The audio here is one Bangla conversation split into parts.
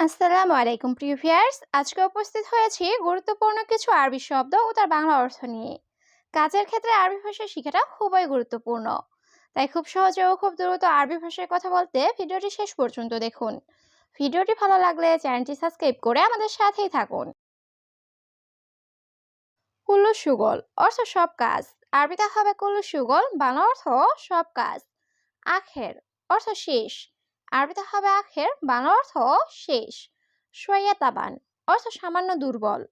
আসসালামু আলাইকুম প্রিয় ভিউয়ার্স। আজকে উপস্থিত হয়েছি গুরুত্বপূর্ণ কিছু আরবি শব্দ ও তার বাংলা অর্থ নিয়ে। কাজের ক্ষেত্রে আরবি ভাষা শেখাটা খুবই গুরুত্বপূর্ণ। তাই খুব সহজে ও খুব দ্রুত আরবি ভাষায় কথা বলতে ভিডিওটি শেষ পর্যন্ত দেখুন। ভিডিওটি ভালো লাগলে চ্যানেলটি সাবস্ক্রাইব করে আমাদের সাথেই থাকুন। কুল্লু সুগল অর্থ সব কাজ। আরবিতে হবে কুল্লু সুগল, বাংলা অর্থ সব কাজ। আখের অর্থ শেষ। আরবিতে হবে আখের, বাংলা অর্থ শেষ। সোয়া তাবান, অর্থ সামান্য দুর্বল।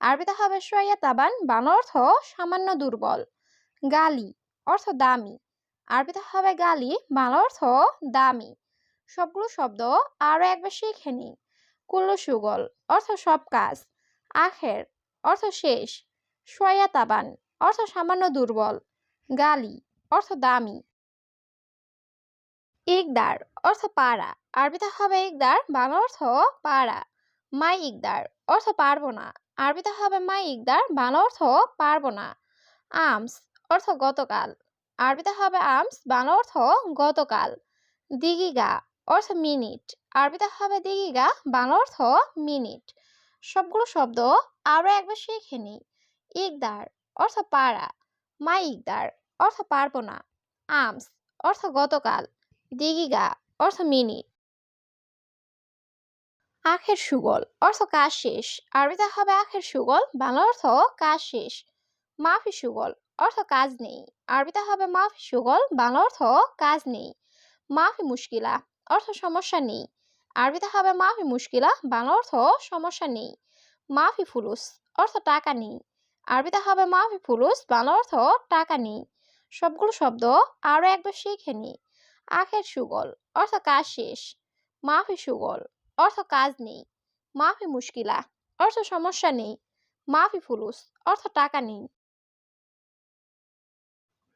আরবিতে হবে সোয়া তাবান, বাংলা অর্থ সামান্য দুর্বল। গালি, অর্থ দামি। আরবিতে হবে গালি, বাংলা অর্থ দামি। সবগুলো শব্দ আরও একবার শিখে নিই। কুল্লু সুগল, অর্থ সব কাজ। আখের, অর্থ শেষ। সোয়া তাবান, অর্থ সামান্য দুর্বল। গালি, অর্থ দামি। ইকদার অর্থ পাড়া। আরবিতে হবে ইকদার, বাংলা অর্থ পাড়া। মাই ইকদার অর্থ পারব না। আরবিতে হবে মাই ইকদার, বাংলা অর্থ পারব না। আমস অর্থ গতকাল। আরবিতে হবে আমস, বাংলা অর্থ গতকাল। দিগিগা অর্থ মিনিট। আরবিতে হবে দিগিগা, বাংলা অর্থ মিনিট। সবগুলো শব্দ আরও একবার শিখে নিই ইকদার অর্থ পাড়া। মাই ইকদার অর্থ পারব না। আমস অর্থ গতকাল। দিগিগা, অর্থ মিনিট আখের সুগল, অর্থ কাজ শেষ। আরবিতে হবে আখের সুগল, বাংলা অর্থ কাজ শেষ। মাফি সুগল, অর্থ কাজ নেই। আরবিতে হবে মাফি সুগল, বাংলা অর্থ কাজ নেই। মাফি মুশকিলা, অর্থ সমস্যা নেই। আরবিতে হবে মাফি মুশকিলা, বাংলা অর্থ সমস্যা নেই। মাফি ফুলুস, অর্থ টাকা নেই। আরবিতে হবে মাফি ফুলুস, বাংলা অর্থ টাকা নেই। সবগুলো শব্দ আরও একবার শিখে নিই আখের সুগল, অর্থ কাজ শেষ। মাফি সুগল, অর্থ কাজ নেই। মাফি মুশকিলা, অর্থ সমস্যা নেই। মাফি ফুলুস, অর্থ টাকা নেই।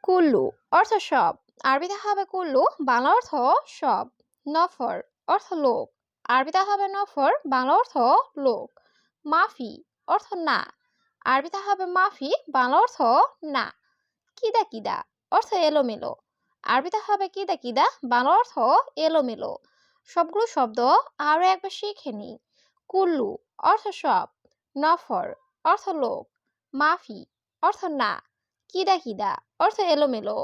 কুল্লু, অর্থ সব। আরবিতে হবে কুল্লু, বাংলা অর্থ সব। নফর, অর্থ লোক। আরবিতে হবে নফর, বাংলা অর্থ লোক। মাফি, অর্থ না। আরবিতে হবে মাফি, বাংলা অর্থ না। কিদা কিদা, অর্থ এলোমেলো। আরবিতে হবে কিদা কিদা বাংলা অর্থ এলোমেলো। সবগুলো শব্দ আরও একবার শিখে নিই। কুল্লু, অর্থ সব। নফর, অর্থ লোক। মাফি, অর্থ না। কিদা কিদা অর্থ এলোমেলো।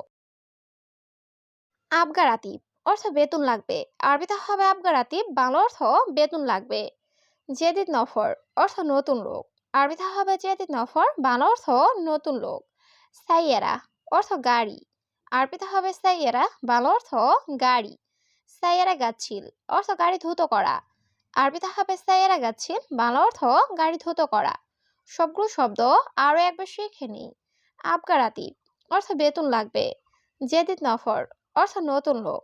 আবগারাতিব অর্থ বেতন লাগবে। আরবিতে হবে আবগারাতিব বাংলা অর্থ বেতন লাগবে। জেদিদ নফর, অর্থ নতুন লোক। আরবিতে হবে জেদিদ নফর, বাংলা অর্থ নতুন লোক। সাইয়েরা, অর্থ গাড়ি। আরবিতে হবে সাইয়েরা, বাংলা অর্থ গাড়ি। সাইয়েরা গাছিল অর্থ গাড়ি ধুতো করা। আরবিতে হবে সাইয়েরা গাছিল বাংলা অর্থ গাড়ি ধুতো করা। সবগুলো শব্দ আরও একবার শিখে নিই। আবগারাতিব অর্থ বেতন লাগবে। জেদিদ নফর, অর্থ নতুন লোক।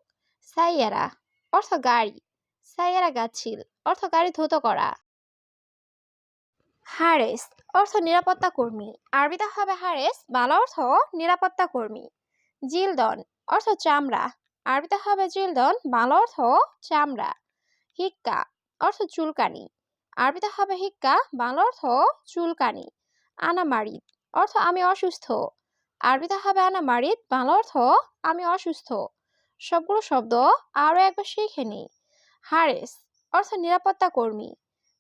সাইয়ারা, অর্থ গাড়ি। সাইয়ারা গাছিল অর্থ গাড়ি ধুতো করা। হারেস, অর্থ নিরাপত্তা কর্মী। আরবিতে হবে হারেস, বাংলা অর্থ নিরাপত্তা কর্মী। জিলদন অর্থ চামড়া। আরবিতে হবে জিলদন, বাংলা অর্থ চামড়া। হিক্কা অর্থ চুলকানি। আরবিতে হবে হিক্কা, বাংলা অর্থ চুলকানি। আনামারিদ অর্থ আমি অসুস্থ। আরবিতে হবে আনামারিদ, বাংলা অর্থ আমি অসুস্থ। সবগুলো শব্দ আরও একবার শিখে নিই। হারেস অর্থ নিরাপত্তা কর্মী।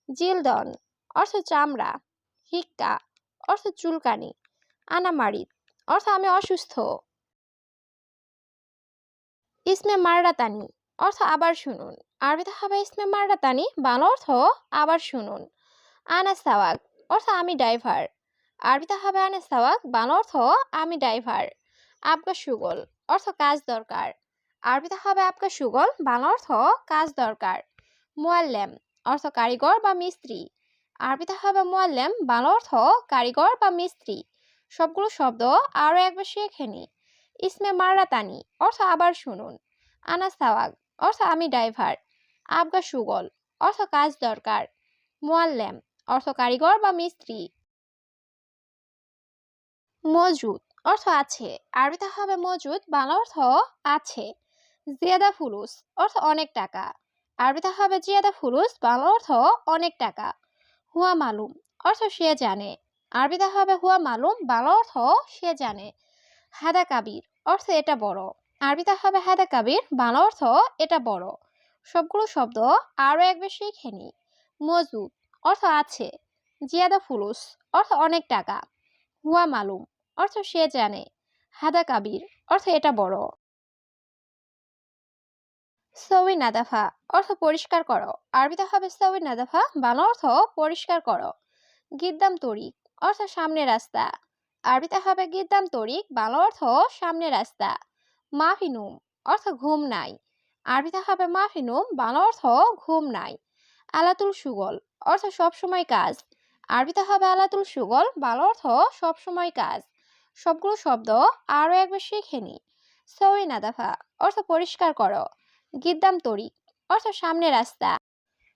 জিলদন অর্থ চামড়া। হিক্কা অর্থ চুলকানি। আনামারিদ অর্থ আমি অসুস্থ। ইসমে মাররাতানি অর্থ আবার শুনুন। আরবিতে হবে ইসমে মাররাতানি বাংলা অর্থ আবার শুনুন। আনা সাওয়াক অর্থ আমি ড্রাইভার। আরবিতে হবে আনা সাওয়াক বাংলা অর্থ আমি ড্রাইভার। আবগা সুগল অর্থ কাজ দরকার। আরবিতে হবে আবগা সুগল বাংলা অর্থ কাজ দরকার। মোয়াল্লেম অর্থ কারিগর বা মিস্ত্রি। আরবিতে হবে মোয়াল্লেম বাংলা অর্থ কারিগর বা মিস্ত্রি। সবগুলো শব্দ আরও একবার শিখে নিই ইসমে মাররাতানি অর্থ আবার শুনুন। আনা সাওয়াগ অর্থ আমি ড্রাইভার। আবগা সুগল অর্থ কাজ দরকার। মোয়াল্লেম অর্থ কারিগর বা মিস্ত্রি। মজুদ অর্থ আছে। আরবিতে হবে মজুদ, বাংলা অর্থ আছে। জিয়াদা ফুলুস অর্থ অনেক টাকা। আরবিতে হবে জিয়াদা ফুলুস, বাংলা অর্থ অনেক টাকা। হুয়া মালুম অর্থ সে জানে। আরবিতে হবে হুয়া মালুম, বাংলা অর্থ সে জানে। হাদা কাবির অর্থ এটা বড়। আরবিতে হবে হাদা কাবির, বাংলা অর্থ এটা বড়। সবগুলো শব্দ আরও একবার শিখে নিই। মজুদ অর্থ আছে, জিয়াদা ফুলুস অর্থ অনেক টাকা। হুয়া মালুম অর্থ সে জানে। হাদা কাবির অর্থ এটা বড়। সৌই নাদাফা অর্থ পরিষ্কার করো। আরবিতে হবে সৌই নাদাফা, বাংলা অর্থ পরিষ্কার করো। গিদ্দাম তরিক অর্থ সামনে রাস্তা। আরবিতে হবে গিদ্দাম তরিক বাংলা অর্থ সামনে রাস্তা। মাফিনুম, অর্থ ঘুম নাই। আরবিতে হবে মাফিনুম, বাংলা অর্থ ঘুম নাই। আলাতুল সুগল, অর্থ সবসময় কাজ। আরবিতে হবে আলাতুল সুগল, বাংলা অর্থ সবসময় কাজ। সবগুলো শব্দ আরও একবার শিখে নি। সৌই নাদাফা, অর্থ পরিষ্কার করো। গিদ্দাম তরি অর্থ সামনে রাস্তা।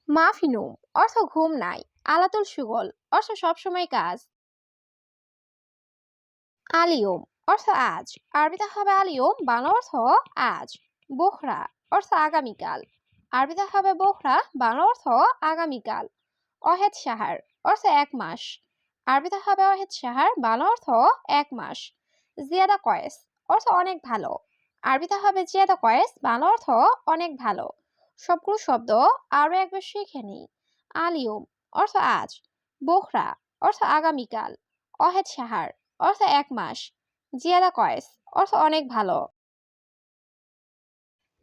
মাফিনুম, অর্থ ঘুম নাই। আলাতুল সুগল, অর্থ সবসময় কাজ। আলিয়ম অর্থ আজ। আরবিতে হবে আলিয়ম, বাংলা অর্থ আজ। বোখরা অর্থ আগামীকাল। আরবিতে হবে বোখরা, বাংলা অর্থ আগামীকাল। অহেদ সাহার অর্থ এক মাস। আরবিতে হবে অহেদ সাহার বাংলা অর্থ এক মাস। জিয়াদা কয়েস অর্থ অনেক ভালো। আরবিতে হবে জিয়াদা কয়েস, বাংলা অর্থ অনেক ভালো। সবগুলো শব্দ আরও একবার শিখে নিই। আলিয়ম অর্থ আজ। বোখরা অর্থ আগামীকাল। অহেদ সাহার অর্থ এক মাস। জিয়াদা কয়েস, অর্থ অনেক ভালো।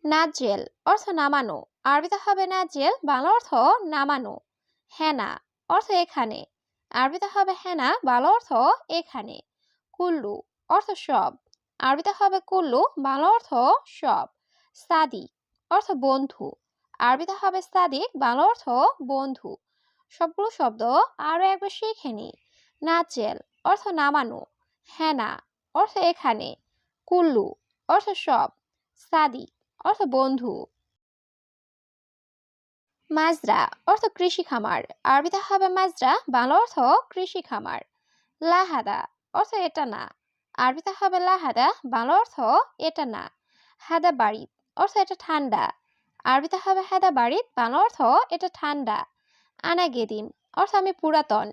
নাজেল অর্থ নামানো। আরবিতে হবে নাজেল বাংলা অর্থ নামানো। হেনা, অর্থ এখানে। আরবিতে হবে হেনা, বাংলা অর্থ এখানে। কুল্লু, অর্থ সব। আরবিতে হবে কুল্লু, বাংলা অর্থ সব। সাদিক, অর্থ বন্ধু। আরবিতে হবে সাদিক, বাংলা অর্থ বন্ধু। সবগুলো শব্দ আরও একবার শিখে নি নাচেল অর্থ নামানো। হেনা অর্থ এখানে। কুল্লু, অর্থ সব। সাদিক অর্থ বন্ধু। মাজরা, অর্থ কৃষি খামার। আরবিতে হবে মাজরা, বাংলা অর্থ কৃষি খামার। লাহাদা, অর্থ এটা না। আরবিতে হবে লাহাদা, বাংলা অর্থ এটা না। হাদা বাড়িত অর্থ এটা ঠান্ডা। আরবিতে হবে হাদা বাড়িত বাংলা অর্থ এটা ঠান্ডা। আনা গেদিম অর্থ আমি পুরাতন।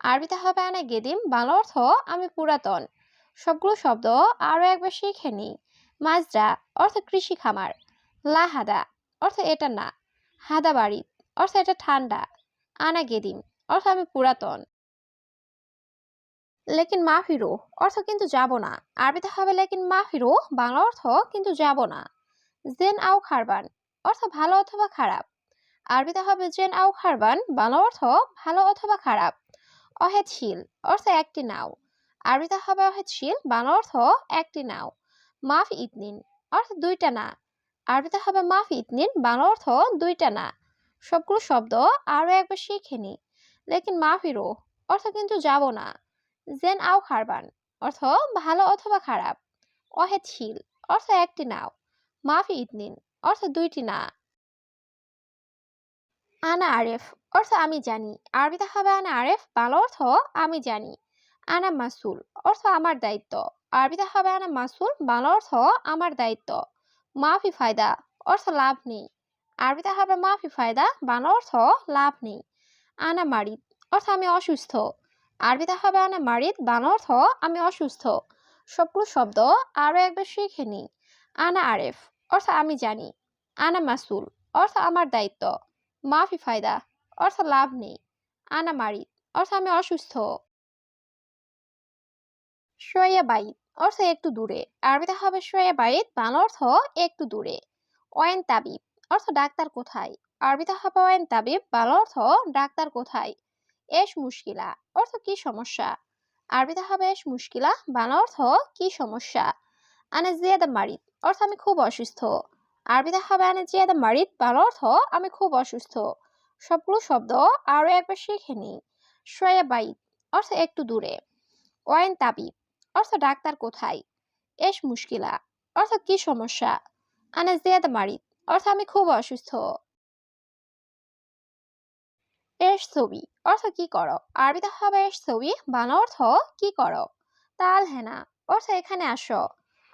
আরবিতে হবে আনা গেদিম, বাংলা অর্থ আমি পুরাতন। সবগুলো শব্দ আরও একবার শিখে নিই। মাজরা, অর্থ কৃষি খামার। লাহাদা, অর্থ এটা না। হাদা বাড়িত অর্থ এটা ঠান্ডা। আনা গেদিম, অর্থ আমি পুরাতন। লেকিন মাফিরো অর্থ কিন্তু যাব না। আরবিতে হবে লেকিন মাফিরো বাংলা অর্থ কিন্তু যাব না। জেন আও খারবান, অর্থ ভালো অথবা খারাপ। আরবিতে হবে জেন আও খারবান, বাংলা অর্থ ভালো অথবা খারাপ। অহেদশীল অর্থ একটি নাও। আরবিতে হবে অহেদশীল বাংলা অর্থ একটি নাও। মাফ ইতনিন অর্থ দুইটা না। আরবিতে হবে মাফ ইতনিন বাংলা অর্থ দুইটা না। সবগুলো শব্দ আরও একবার শিখে নি। লেকিন মাফিরো অর্থ কিন্তু যাব না। জেন আও খারবান, অর্থ ভালো অথবা খারাপ। অহেদশীল অর্থ একটি নাও। মাফি ইতনিন, অর্থ দুইটি না। আনা আরেফ অর্থ আমি জানি। আরবিতে হবে আনা আরেফ, বাংলা অর্থ আমি জানি। আনা মাসুল, অর্থ আমার দায়িত্ব। আরবিতে হবে আনা মাসুল, বাংলা অর্থ আমার দায়িত্ব। মাফি ফায়দা, অর্থ লাভ নেই। আরবিতে হবে মাফি ফায়দা, বাংলা অর্থ লাভ নেই। আনা মারিদ, অর্থ আমি অসুস্থ। আরবিতে হবে আনা মারিদ, বাংলা অর্থ আমি অসুস্থ। সবগুলো শব্দ আরও একবার শিখে নিই। আনা আরেফ, অর্থ আমি জানি। আনা মাসুল, অর্থ আমার দায়িত্ব। মাফি ফায়দা অর্থ লাভ নেই। আনা মারিদ অর্থ আমি অসুস্থ। বাইত অর্থ একটু দূরে। আরবিতে হবে বাইত অর্থ একটু দূরে। ওয়েন তাবিব অর্থ ডাক্তার কোথায়? আরবিতে হবে ওয়েন তাবিব অর্থ ডাক্তার কোথায়? এস মুশকিলা, অর্থ কি সমস্যা? আরবিতে হবে এস মুশকিলা, বাংলা অর্থ কি সমস্যা? আনে জিয়াদা অর্থ আমি খুব অসুস্থ। আরবিতে হবে আনে জিয়াদা মারিদ বাংলা অর্থ আমি খুব অসুস্থ। সবগুলো শব্দ আরও একবার শিখে নিই। বাইত অর্থ একটু দূরে। ওয়াইন তাবিব, অর্থ ডাক্তার কোথায়? এস মুশকিলা, অর্থ কি সমস্যা? আনে জিয়াদা মারিদ, অর্থ আমি খুব অসুস্থ। এস ছবি, অর্থ কি করো? আরবিতে হবে এস ছবি, বাংলা অর্থ কি করো? তাল হেনা, অর্থ এখানে আসো।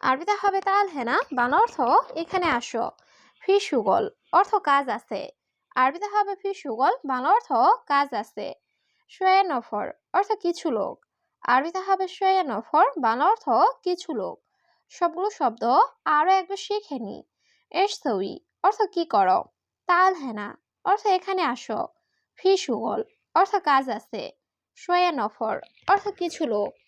আরবিতে হবে তাল হেনা, বাংলা অর্থ এখানে আসো। ফি সুগল, অর্থ কাজ আছে। আরবিতে হবে ফি সুগল বাংলা অর্থ কাজ আছে। সোয়া নফর অর্থ কিছু লোক। আরবিতে হবে সোয়া নফর বাংলা অর্থ কিছু লোক। সবগুলো শব্দ আরও একবার শিখে নি। এস অর্থ কি করো? তাল হেনা অর্থ এখানে আসো। ফি সুগল অর্থ কাজ আছে। শোয়া নফর অর্থ কিছু লোক।